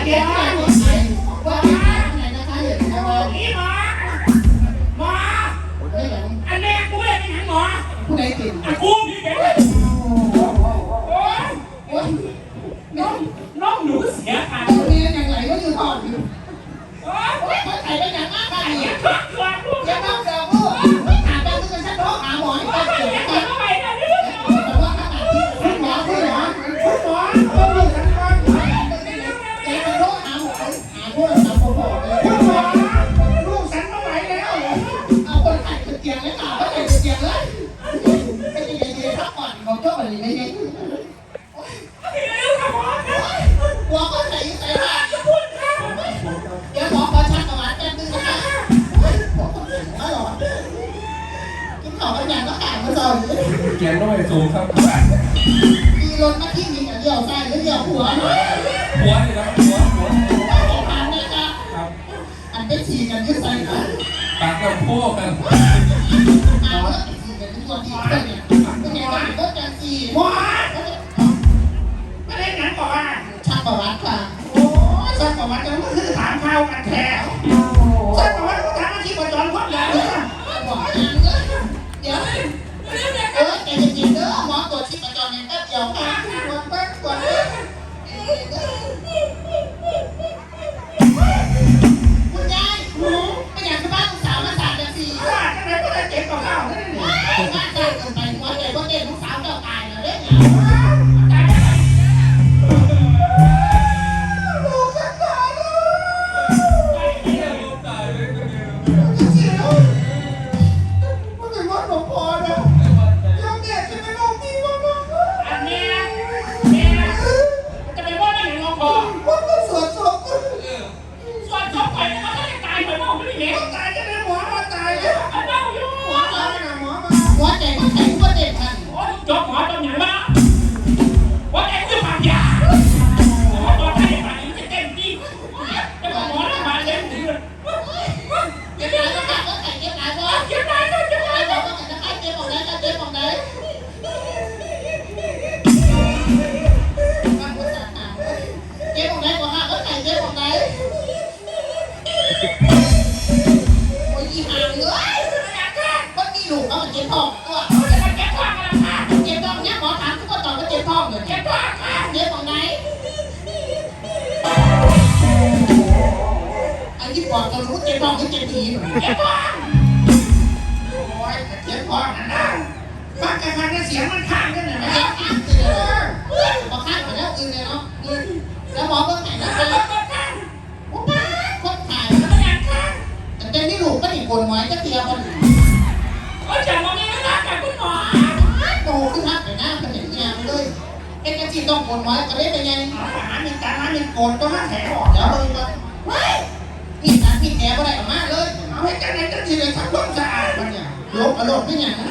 Aquela กียงเลยค่ะไม่ได้เตียงเลยไม่ได้เตียงพักผ่อนเขาเจ้าอะไรไม่ได้เร็วค่ะหมอหัวก็ใส่ใส่ผ้าคุณค่ะเดี๋ยวหมอขอชักประวัติแป๊บนึงนะคะหัวก็ใส่ไม่หรอกินข้าวกันอย่างก็อ่านมาสอนเกียนด้วยสูงครับมีรถมาที่มีแต่เดี่ยวซ้ายหรือเดี่ยวหัวหัวเลยครั กับโป้กันเอาแล้วฉี่กันที่ตัวดีกันเนี่ยเป็นไงบ้างก็จะฉี่หมอไม่ได้หนังก่อนชักประวัติค่ะ โอ้ยสักประวัติจะมันคือถามข้าวกันแถว จ็บท้องตัวเจ็บท้องกันค่ะเจ็บท้องเนี่ยหมอถามทุกคนตอบว่าเจ็บท้องเลยเจ็บท้องค่ะเจ็บของไหนไอ้ที่ปอดก็รู้เจ็บท้องก็เจ็บทีเจ็บท้องโอ้ยเจ็บท้องนะนะฟังกันฟังกันเสียงมันข้างกันนะได้ข้ามเลยพอข้ามไปแล้วอื่นเลยเนาะแล้วหมอเพิ่งไหนนะเจ็คะบท้องโอ้ป้าคนถ่ายแล้วมันยังข้างแต่เต็มที่ลูกก็หนีปวดหัวจะเตียมัน เป็นกระจีต้องปวดหัวจะได้เป็นยังหาหนึ่งการหาหนึ่งโกนก็มาแถวออกเดี๋ยวมึงก็ว้ยพี่สารพี่แกก็ได้ออกมาเลย เอาให้กันไหนกันทีเลยทั้งต้นสะอาดมันเนี่ยลบอารมณ์ไม่อย่างนั้น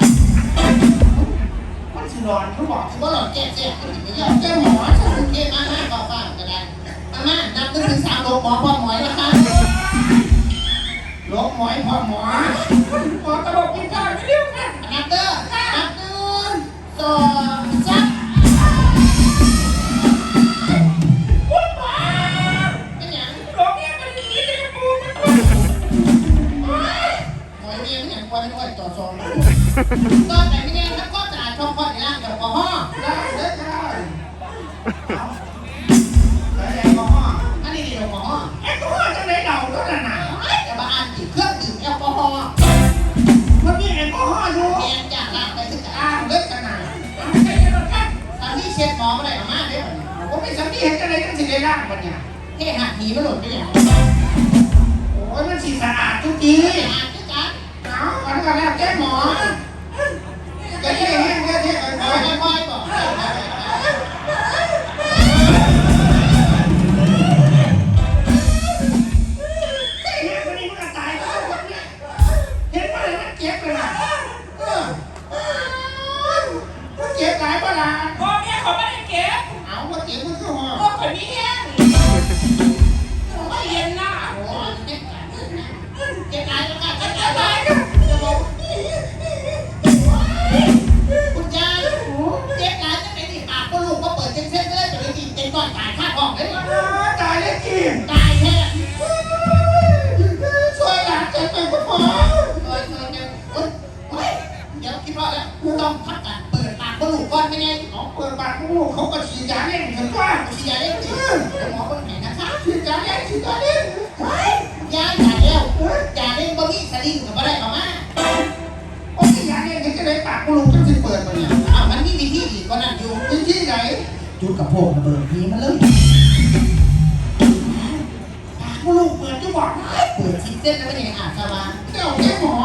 มันสินอนเขาบอกก็หลอดแก่แก่คนอื่นไม่ยอมแก้หมอฉันเก็บอาม่าก็ฟังก็ได้อาม่านับหนึ่งถึงสามลบหมอพอหมอยนะคะหลงหมอยพอหมอหมอตลกกินข้าวไม่เรียกนะนับเด้อนับหนึ่งสอง ตอนไหนไม่แน่ถ้าก็จะชอบข้อนี้กับปอห้อได้ได้ได้เอาแต่แอลกอฮอล์อันนี้ดีกว่าปอห้อแอลกอฮอล์จะได้เดาก็จะหนาวจะมาอ่านจิตเครื่องดื่มแอลกอฮอล์มันมีแอลกอฮอล์อยู่แกนจากลางไปถึงอ้าอ่างเลิกขนาดไม่ใช่กันหรอกครับตอนที่เช็ดหมอมาได้ออกมาได้ป่ะผมไม่สามีเห็นกันเลยกันสิได้ร่างมันเนี่ยเท่หักหีมันหล่นไปอย่างโอ้ยมันสีสะอาดทุกทีายเวลาพ่อแม่เขาไม่ได้เก็บเอาว่าเก็บมันคือหอพ่อคนนี้ กูเขาก็ฉีดยาเล่นกันว่าฉีดยาเล่นสิเดี๋ยวหมอคนไหนนะคะฉีดยาเล่นฉีดยาเล่นยาหยาแล้วยาเล่นบ่มีสลิงกับบ่ได้ออกมาโอ้ยยาเล่นยังจะได้ปากก็ลูกจะสิเปิดมาเนี่ยอ้าวมันมีวิธีอีกกว่านั้นอยู่วิธีไหนจุดกับพวกระเบิดพีมาเลยปากก็ลูกเปิดจุบอกเปิดสิเส้นแล้วไม่ได้อาจจะมาเจ้าแค่หมอ